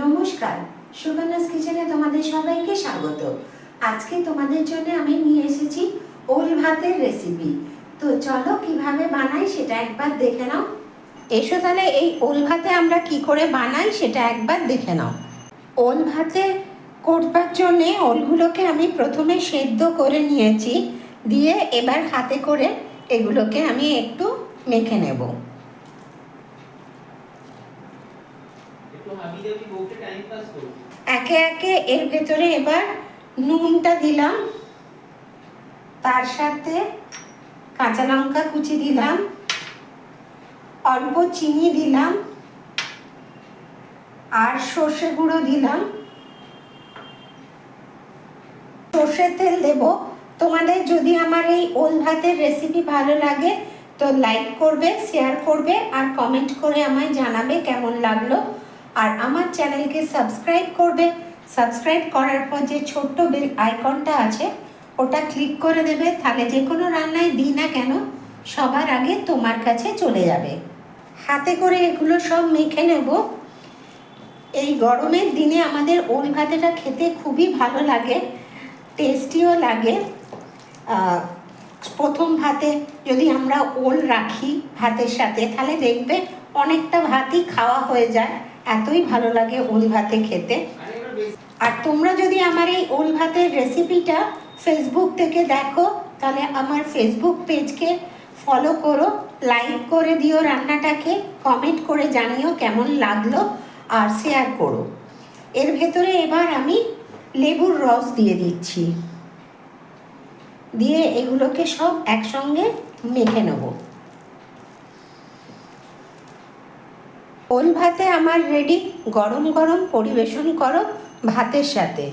নমস্কার। সুবর্ণাস কিচেনে তোমাদের সবাইকে স্বাগত। আজকে তোমাদের জন্য আমি নিয়ে এসেছি ওল ভাতের রেসিপি তো চলো কীভাবে বানাই সেটা একবার দেখে নাও। এসো তাহলে এই ওল ভাতে আমরা কি করে বানাই সেটা একবার দেখে নাও। ওল ভাতে করবার জন্যে ওলগুলোকে আমি প্রথমে সেদ্ধ করে নিয়েছি। দিয়ে এবার হাতে করে এগুলোকে আমি একটু মেখে নেব। একে একে এর ভেতরে এবার নুনটা দিলাম, তার সাথে কাঁচা লঙ্কা কুচি দিলাম, অল্প চিনি দিলাম, আর সর্ষে গুঁড়ো দিলাম। সর্ষের তেল দেব। তোমাদের যদি আমার এই ওল ভাতের রেসিপি ভালো লাগে, তো লাইক করবে শেয়ার করবে, আর কমেন্ট করে আমায় জানাবে কেমন লাগল। আর আমার চ্যানেলকে সাবস্ক্রাইব করবে। সাবস্ক্রাইব করার পর যে ছোট্ট বেল আইকনটা আছে, ওটা ক্লিক করে দেবে। তাহলে যে কোনো রান্নায় দিই না কেন, সবার আগে তোমার কাছে চলে যাবে। হাতে করে এগুলো সব মেখে নেব। এই গরমের দিনে আমাদের ওল ভাতেটা খেতে খুবই ভালো লাগে, টেস্টিও লাগে। প্রথম ভাতে যদি আমরা ওল রাখি ভাতের সাথে, তাহলে দেখবে অনেকটা ভাতই খাওয়া হয়ে যায়। এতই ভালো লাগে ওল ভাতে খেতে। আরে তোমরা যদি আমার এই ওল ভাতের রেসিপিটা ফেসবুক থেকে দেখো, তাহলে আমার ফেসবুক পেজকে ফলো করো লাইক করে দিও রান্নাটাকে কমেন্ট করে জানিও কেমন লাগল, আর শেয়ার করো। এর ভেতরে এবার আমি লেবুর রস দিয়ে দিচ্ছি। দিয়ে এগুলোকে সব একসঙ্গে মেখে নেব। ওল ভাতে আমার রেডি গরম গরম পরিবেশন করো ভাতের সাথে।